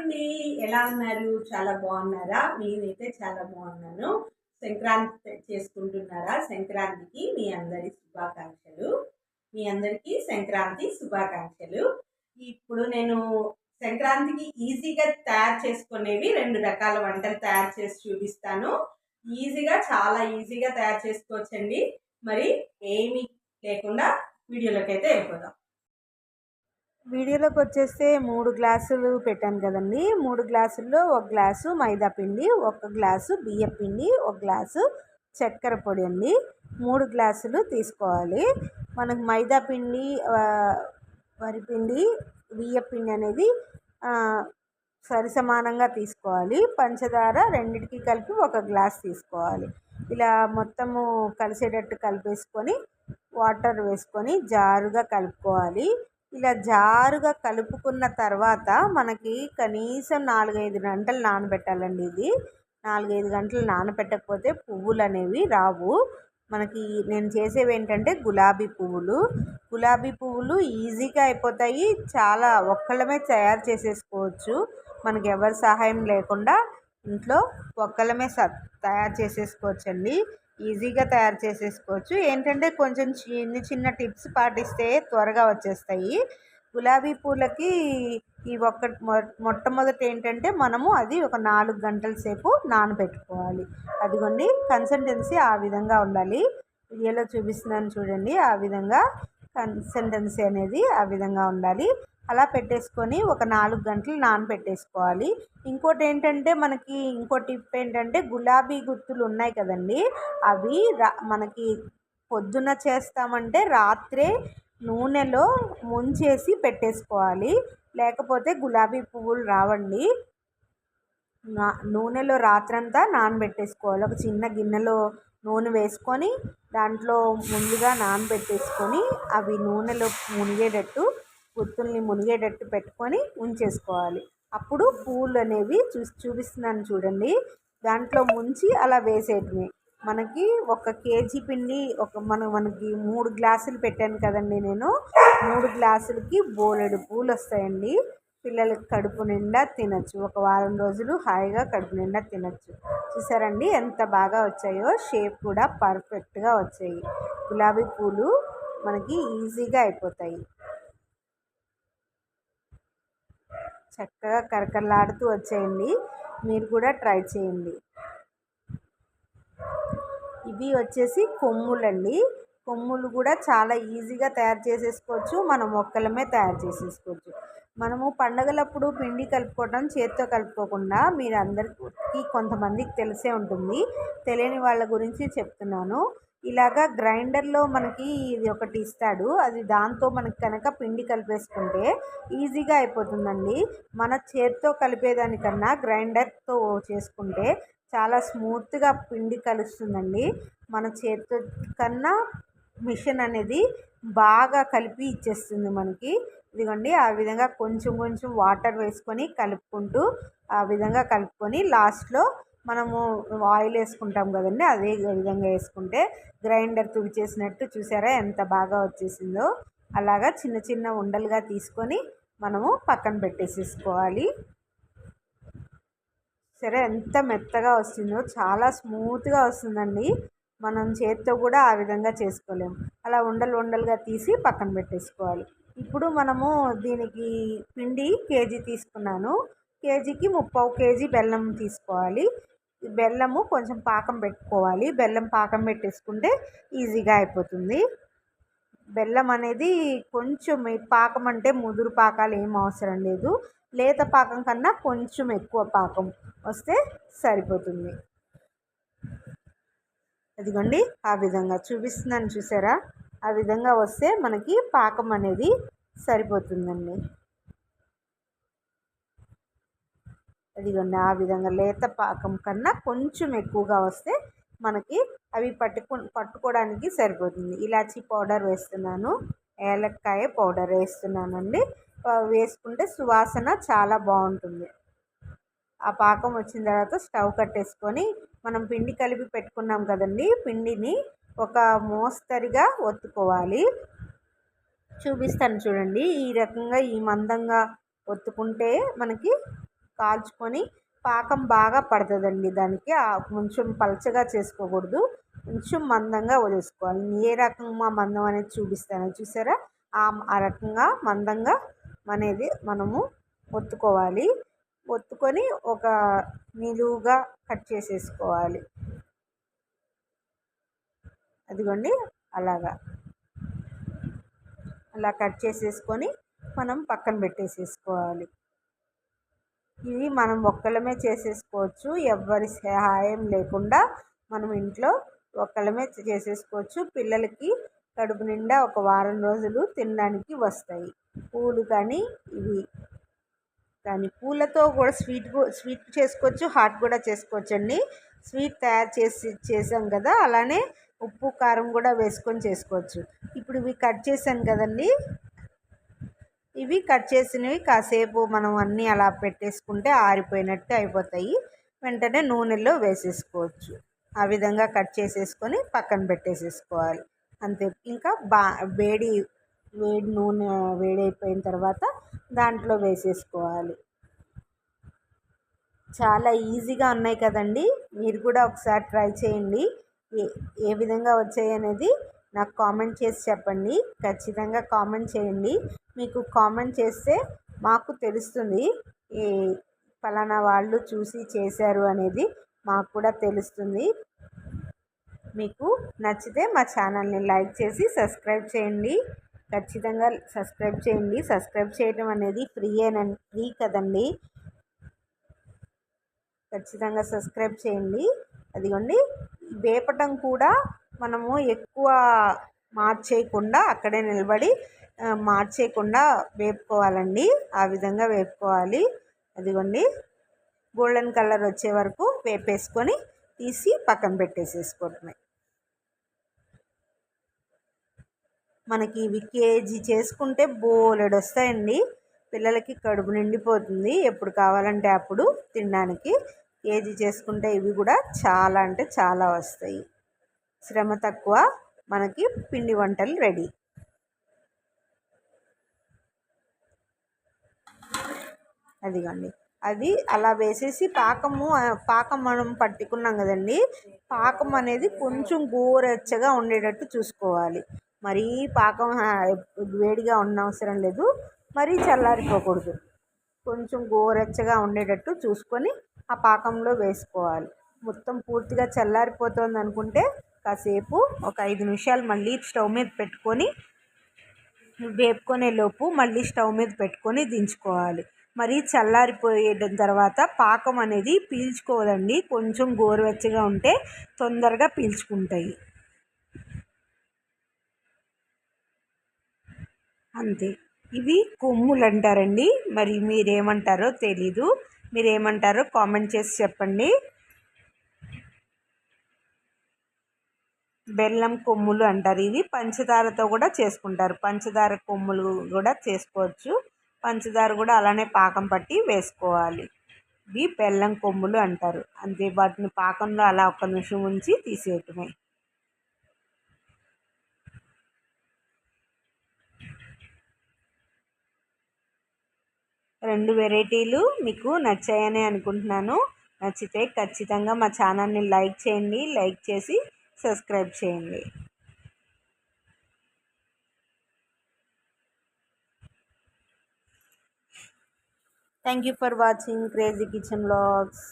అండి. ఎలా ఉన్నారు? చాలా బాగున్నారా? నేనైతే చాలా బాగున్నాను. సంక్రాంతి చేసుకుంటున్నారా? సంక్రాంతికి మీ అందరి శుభాకాంక్షలు. మీ అందరికీ సంక్రాంతి శుభాకాంక్షలు. ఇప్పుడు నేను సంక్రాంతికి ఈజీగా తయారు చేసుకునేవి రెండు రకాల వంటలు తయారు చేసి చూపిస్తాను. ఈజీగా చాలా ఈజీగా తయారు చేసుకోవచ్చండి. మరి ఏమీ లేకుండా వీడియోలోకి అయితే వెళ్ళిపోదాం. వీడియోలోకి వచ్చేస్తే మూడు గ్లాసులు పెట్టాను కదండి. మూడు గ్లాసుల్లో ఒక గ్లాసు మైదా పిండి ఒక గ్లాసు బియ్యం పిండి ఒక గ్లాసు చక్కెర పొడి అండి. మూడు గ్లాసులు తీసుకోవాలి. మనకు మైదా పిండి వరిపిండి బియ్యం పిండి అనేది సరిసమానంగా తీసుకోవాలి. పంచదార రెండింటికి కలిపి ఒక గ్లాస్ తీసుకోవాలి. ఇలా మొత్తము కలిసేటట్టు కలిపేసుకొని వాటర్ వేసుకొని జారుగా కలుపుకోవాలి. ఇలా జారుగా కలుపుకున్న తర్వాత మనకి కనీసం నాలుగైదు గంటలు నానబెట్టాలండి ఇది. నాలుగైదు గంటలు నానబెట్టకపోతే పువ్వులు అనేవి రావు. మనకి నేను చేసేవి ఏంటంటే గులాబీ పువ్వులు. గులాబీ పువ్వులు ఈజీగా అయిపోతాయి. చాలా ఒక్కళ్ళమే తయారు చేసేసుకోవచ్చు. మనకి ఎవరి సహాయం లేకుండా ఇంట్లో ఒక్కళ్ళమే స తయారు చేసేసుకోవచ్చండి. ఈజీగా తయారు చేసేసుకోవచ్చు. ఏంటంటే కొంచెం చిన్న చిన్న టిప్స్ పాటిస్తే త్వరగా వచ్చేస్తాయి. గులాబీ పూలకి ఈ ఒక్క మొట్టమొదటి ఏంటంటే మనము అది ఒక నాలుగు గంటల సేపు నానబెట్టుకోవాలి. అదిగోండి కన్సిస్టెన్సీ ఆ విధంగా ఉండాలి. వీడియోలో చూపిస్తున్నాను చూడండి ఆ విధంగా కన్సిస్టెన్సీ అనేది ఆ విధంగా ఉండాలి. అలా పెట్టేసుకొని ఒక నాలుగు గంటలు నానబెట్టేసుకోవాలి. ఇంకోటి ఏంటంటే మనకి ఇంకో టిప్ ఏంటంటే గులాబీ గుర్తులు ఉన్నాయి కదండి. అవి రా మనకి పొద్దున చేస్తామంటే రాత్రే నూనెలో ముంచేసి పెట్టేసుకోవాలి. లేకపోతే గులాబీ పువ్వులు రావండి. నూనెలో రాత్రంతా నానబెట్టేసుకోవాలి. ఒక చిన్న గిన్నెలో నూనె వేసుకొని దాంట్లో ముందుగా నానబెట్టేసుకొని అవి నూనెలో మునిగేటట్టు గుత్తుల్ని మునిగేటట్టు పెట్టుకొని ఉంచేసుకోవాలి. అప్పుడు పూలు అనేవి చూ చూపిస్తున్నాను చూడండి. దాంట్లో ముంచి అలా వేసేటివి. మనకి ఒక కేజీ పిండి ఒక మన మనకి మూడు గ్లాసులు పెట్టాను కదండి నేను. మూడు గ్లాసులకి బోలెడు పూలు వస్తాయండి. పిల్లలకి కడుపు నిండా తినచ్చు. ఒక వారం రోజులు హాయిగా కడుపు నిండా తినచ్చు. చూసారండి ఎంత బాగా వచ్చాయో? షేప్ కూడా పర్ఫెక్ట్గా వచ్చాయి. గులాబీ పూలు మనకి ఈజీగా అయిపోతాయి. చక్కగా కరకరలాడుతూ వచ్చేయండి. మీరు కూడా ట్రై చేయండి. ఇవి వచ్చేసి కొమ్ములండి. కొమ్ములు కూడా చాలా ఈజీగా తయారు చేసేసుకోవచ్చు. మనం మొక్కలమే తయారు చేసేసుకోవచ్చు. మనము పండగలప్పుడు పిండి కలుపుకోవడం చేతితో కలుపుకోకుండా మీరు అందరికీ కొంతమందికి తెలిసే ఉంటుంది. తెలియని వాళ్ళ గురించి చెప్తున్నాను. ఇలాగా గ్రైండర్లో మనకి ఇది ఒకటి ఇస్తాడు. అది దాంతో మనకి కనుక పిండి కలిపేసుకుంటే ఈజీగా అయిపోతుందండి. మన చేత్తో కలిపేదానికన్నా గ్రైండర్తో చేసుకుంటే చాలా స్మూత్గా పిండి కలుస్తుందండి. మన చేతితో కన్నా మిషన్ అనేది బాగా కలిపి ఇచ్చేస్తుంది మనకి. ఇదిగోండి ఆ విధంగా కొంచెం కొంచెం వాటర్ వేసుకొని కలుపుకుంటూ ఆ విధంగా కలుపుకొని లాస్ట్లో మనము ఆయిల్ వేసుకుంటాం కదండి అదే విధంగా వేసుకుంటే గ్రైండర్ తుడిచేసినట్టు చూసారా ఎంత బాగా వచ్చేసిందో. అలాగా చిన్న చిన్న ఉండలుగా తీసుకొని మనము పక్కన పెట్టేసేసుకోవాలి. సరే ఎంత మెత్తగా వస్తుందో చాలా స్మూత్గా వస్తుందండి. మనం చేత్తో కూడా ఆ విధంగా చేసుకోలేము అలా ఉండలు ఉండలుగా తీసి పక్కన పెట్టేసుకోవాలి. ఇప్పుడు మనము దీనికి పిండి కేజీ తీసుకున్నాను. కేజీకి ముప్పై కేజీ బెల్లం తీసుకోవాలి. బెల్లము కొంచెం పాకం పెట్టుకోవాలి. బెల్లం పాకం పెట్టేసుకుంటే ఈజీగా అయిపోతుంది. బెల్లం అనేది కొంచెం పాకం అంటే ముదురు పాకాలు ఏం అవసరం లేదు. లేత పాకం కన్నా కొంచెం ఎక్కువ పాకం వస్తే సరిపోతుంది. అదిగోండి ఆ విధంగా చూపిస్తున్నాను చూసారా? ఆ విధంగా వస్తే మనకి పాకం అనేది సరిపోతుందండి. అదిగోండి ఆ విధంగా లేత పాకం కన్నా కొంచెం ఎక్కువగా వస్తే మనకి అవి పట్టుకు పట్టుకోవడానికి సరిపోతుంది. ఇలాచీ పౌడర్ వేస్తున్నాను ఏలక్కాయ పౌడర్ వేస్తున్నానండి. వేసుకుంటే సువాసన చాలా బాగుంటుంది. ఆ పాకం వచ్చిన తర్వాత స్టవ్ కట్టేసుకొని మనం పిండి కలిపి పెట్టుకున్నాం కదండి పిండిని ఒక మోస్తరిగా ఒత్తుకోవాలి. చూపిస్తాను చూడండి. ఈ రకంగా ఈ మందంగా ఒత్తుకుంటే మనకి కాల్చుకొని పాకం బాగా పడుతుందండి. దానికి ఆ కొంచెం పలచగా చేసుకోకూడదు. కొంచెం మందంగా వదిలేసుకోవాలి ఏ రకంగా మందం అనేది చూపిస్తాను. చూసారా? ఆ రకంగా మందంగా అనేది మనము ఒత్తుకోవాలి. ఒత్తుకొని ఒక నిలువుగా కట్ చేసేసుకోవాలి. అదిగోండి అలాగా. అలా కట్ చేసేసుకొని మనం పక్కన పెట్టేసేసుకోవాలి. ఇవి మనం ఒక్కళ్ళమే చేసేసుకోవచ్చు ఎవ్వరి సహాయం లేకుండా మనం ఇంట్లో ఒక్కళ్ళమే చేసేసుకోవచ్చు. పిల్లలకి కడుపు నిండా ఒక వారం రోజులు తినడానికి వస్తాయి. పూలు కానీ ఇవి. కానీ పూలతో కూడా స్వీట్ స్వీట్ చేసుకోవచ్చు హాట్ కూడా చేసుకోవచ్చు అండి స్వీట్ తయారు చేసి చేసాం కదా అలానే ఉప్పు కారం కూడా వేసుకొని చేసుకోవచ్చు. ఇప్పుడు ఇవి కట్ చేశాను కదండి. ఇవి కట్ చేసినవి కాసేపు మనం అన్నీ అలా పెట్టేసుకుంటే ఆరిపోయినట్టు అయిపోతాయి. వెంటనే నూనెలో వేసేసుకోవచ్చు. ఆ విధంగా కట్ చేసేసుకొని పక్కన పెట్టేసేసుకోవాలి. అంతే. ఇంకా బా వేడి వేడి నూనె వేడైపోయిన తర్వాత దాంట్లో వేసేసుకోవాలి. చాలా ఈజీగా ఉన్నాయి కదండి. మీరు కూడా ఒకసారి ట్రై చేయండి. ఏ ఏ విధంగా వచ్చాయి అనేది నాకు కామెంట్ చేసి చెప్పండి. ఖచ్చితంగా కామెంట్ చేయండి. మీకు కామెంట్ చేస్తే మాకు తెలుస్తుంది. ఈ ఫలానా వాళ్ళు చూసి చేశారు అనేది మాకు కూడా తెలుస్తుంది. మీకు నచ్చితే మా ఛానల్ని లైక్ చేసి సబ్స్క్రైబ్ చేయండి. ఖచ్చితంగా సబ్స్క్రైబ్ చేయండి. సబ్స్క్రైబ్ చేయడం అనేది ఫ్రీ అయినండి ఫ్రీ కదండి. ఖచ్చితంగా సబ్స్క్రైబ్ చేయండి. అదిగోండి. వేపటం కూడా మనము ఎక్కువ మార్చేయకుండా అక్కడే నిలబడి మార్చేయకుండా వేపుకోవాలండి. ఆ విధంగా వేపుకోవాలి. అదిగోండి. గోల్డెన్ కలర్ వచ్చే వరకు వేపేసుకొని తీసి పక్కన పెట్టేసేసుకోవటమే మనకి ఇవి కేజీ చేసుకుంటే బోలెడు వస్తాయండి పిల్లలకి కడుపు నిండిపోతుంది. ఎప్పుడు కావాలంటే అప్పుడు తినడానికి. కేజీ చేసుకుంటే ఇవి కూడా చాలా అంటే చాలా వస్తాయి. శ్రమ తక్కువ మనకి పిండి వంటలు రెడీ. అదిగండి. అది అలా వేసేసి పాకము పాకం మనం పట్టుకున్నాం కదండి. పాకం అనేది కొంచెం గోరెచ్చగా ఉండేటట్టు చూసుకోవాలి. మరీ పాకం వేడిగా ఉన్న అవసరం లేదు. మరీ చల్లారిపోకూడదు. కొంచెం గోరెచ్చగా ఉండేటట్టు చూసుకొని ఆ పాకంలో వేసుకోవాలి. మొత్తం పూర్తిగా చల్లారిపోతుంది అనుకుంటే కాసేపు ఒక ఐదు నిమిషాలు మళ్ళీ స్టవ్ మీద పెట్టుకొని వేపుకునే లోపు మళ్ళీ స్టవ్ మీద పెట్టుకొని దించుకోవాలి. మరి చల్లారిపోయడం తర్వాత పాకం అనేది పీల్చుకోదండి. కొంచెం గోరువెచ్చగా ఉంటే తొందరగా పీల్చుకుంటాయి. అంతే. ఇవి కొమ్ములు అంటారండి. మరి మీరేమంటారో తెలీదు. మీరేమంటారో కామెంట్ చేసి చెప్పండి. బెల్లం కొమ్ములు అంటారు ఇవి. పంచదారతో కూడా చేసుకుంటారు. పంచదార కొమ్ములు కూడా చేసుకోవచ్చు. పంచదార కూడా అలానే పాకం పట్టి వేసుకోవాలి. ఇవి బెల్లం కొమ్ములు అంటారు. అంతే వాటిని పాకంలో అలా ఒక నిమిషం ఉంచి తీసేయటమే. రెండు వెరైటీలు మీకు నచ్చాయని అనుకుంటున్నాను. నచ్చితే ఖచ్చితంగా మా ఛానల్ని లైక్ చేయండి లైక్ చేసి సబ్స్క్రైబ్ చేయండి. Thank you for watching crazy kitchen blogs